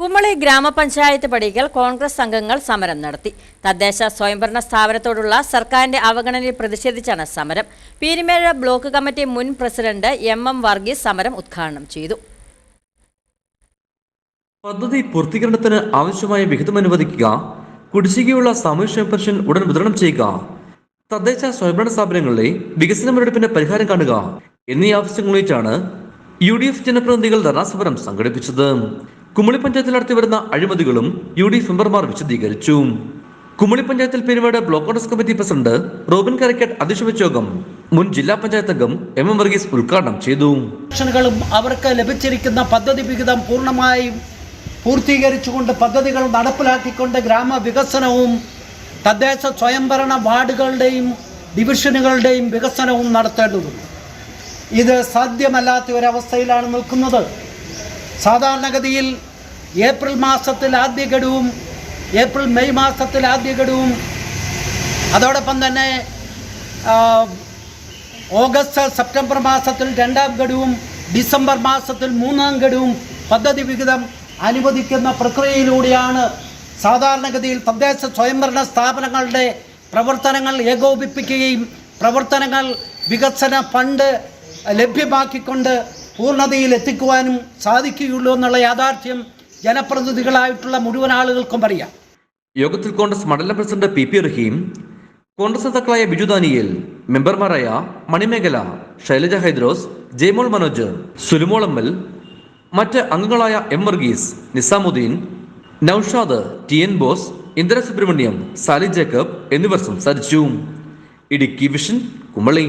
കുമളി ഗ്രാമപഞ്ചായത്ത് പടികൾ കോൺഗ്രസ് അംഗങ്ങൾ സമരം നടത്തി. തദ്ദേശ സ്വയംഭരണ സ്ഥാപനത്തോടുള്ള സർക്കാരിന്റെ അവഗണനയിൽ പ്രതിഷേധിച്ചാണ് സമരം. പീരുമേഴ ബ്ലോക്ക് കമ്മിറ്റി മുൻ പ്രസിഡന്റ് എം എം വർഗീസ് സമരം ഉദ്ഘാടനം ചെയ്തു. പദ്ധതി പൂർത്തീകരണത്തിന് ആവശ്യമായ വിഹിതം അനുവദിക്കുക കുടിശ്ശികയുള്ള സാമൂഹ്യ പെൻഷൻ ഉടൻ വിതരണം ചെയ്യുക തദ്ദേശ സ്വയംഭരണ സ്ഥാപനങ്ങളിലെ വികസന മുരടിപ്പിന് പരിഹാരം കാണുക എന്നീ ആവശ്യങ്ങൾ ഉന്നയിച്ചാണ് യു ഡി എഫ് ജനപ്രതിനിധികൾ ധർണാസമരം സംഘടിപ്പിച്ചത്. കുമളി പഞ്ചായത്തിൽ നടത്തി വരുന്ന അഴിമതികളും യു ഡി എഫ് മെമ്പർമാർ വിശദീകരിച്ചു. കുമളി പഞ്ചായത്തിൽ പെരുമാട് block Congress committee president Robin Karakkat അധ്യക്ഷ യോഗം മുൻ ജില്ലാ പഞ്ചായത്ത് അംഗം എം എം വർഗീസ് ഉദ്ഘാടനം ചെയ്തു. അവർക്ക് ലഭിച്ചിരിക്കുന്ന പദ്ധതി വിഹിതം പൂർണമായും പൂർത്തീകരിച്ചുകൊണ്ട് പദ്ധതികൾ നടപ്പിലാക്കിക്കൊണ്ട് ഗ്രാമവികസനവും തദ്ദേശ സ്വയംഭരണ വാർഡുകളുടെയും ഡിവിഷനുകളുടെയും വികസനവും നടത്തേണ്ടതുണ്ട്. ഇത് സാധ്യമല്ലാത്ത ഒരവസ്ഥയിലാണ് നിൽക്കുന്നത്. സാധാരണഗതിയിൽ ഏപ്രിൽ മാസത്തിൽ ആദ്യ ഗഡുവും ഏപ്രിൽ മെയ് മാസത്തിൽ ആദ്യ ഗഡുവും. അതോടൊപ്പം തന്നെ ഓഗസ്റ്റ് സെപ്റ്റംബർ മാസത്തിൽ രണ്ടാം ഗഡുവും ഡിസംബർ മാസത്തിൽ മൂന്നാം ഗഡുവും പദ്ധതി വിഹിതം അനുവദിക്കുന്ന പ്രക്രിയയിലൂടെയാണ് സാധാരണഗതിയിൽ തദ്ദേശ സ്വയംഭരണ സ്ഥാപനങ്ങളുടെ പ്രവർത്തനങ്ങൾ ഏകോപിപ്പിക്കുകയും പ്രവർത്തനങ്ങൾ വികസന ഫണ്ട് ലഭ്യമാക്കിക്കൊണ്ട് പൂർണതയിൽ എത്തിക്കുവാനും സാധിക്കുകയുള്ളൂ എന്നുള്ള യാഥാർത്ഥ്യം ജനപ്രതിനിധികളായിട്ടുള്ള മുഴുവൻ ആളുകൾക്കും അറിയാം. യോഗത്തിൽ കോൺഗ്രസ് മണ്ഡലം president P P Rahim Congress നേതാക്കളായ ബിജു ദാനിയേൽ മെമ്പർമാരായ മണിമേഖല ശൈലജ ഹൈദ്രോസ് ജയ്മോൾ മനോജ് എൽ മറ്റ് അംഗങ്ങളായ M Varghese Nizamuddin Noushad T N Bose Indira Subramaniam Sali Jacob എന്നിവർ സംസാരിച്ചു. ഇടുക്കി വിഷൻ കുമളി.